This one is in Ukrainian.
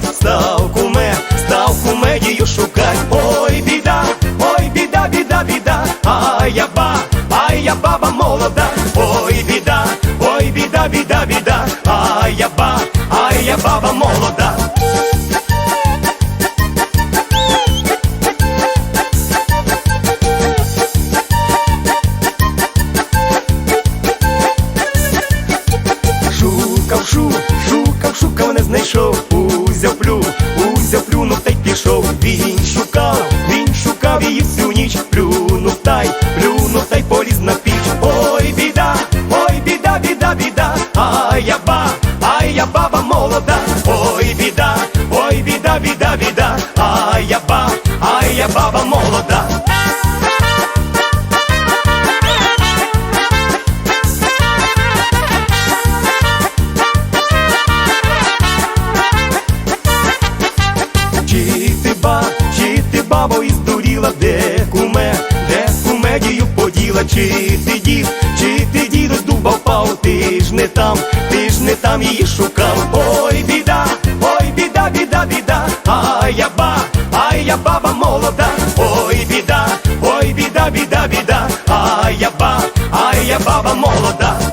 плакать, став куме, став кумедію шукать. Ой, біда, ой, біда, біда, біда, ай я ба, ай я баба молода, ой, біда, ой, біда, біда, біда, ай я ба, ай я баба молода. Шукав, шукав, шукав, не знайшов пішов. Він шукав, він шукав її всю ніч, плюнув та й, плюнув та й поліз на піч. Ой, біда, ой, біда, біда, біда, ай я ба, ай я баба молода, ой, біда, ой, біда, біда, біда, ай я ба, ай я баба молода. баба і здуріла, де куме, де кумедію поділа, чи ти дід, чи ти дід здубав пау, ти ж не там, ти ж не там її шукав. Ой, біда, ой, біда, біда, біда, ай я ба, ай я баба молода, ой, біда, ой, біда, біда, біда, ай я ба, ай я баба молода.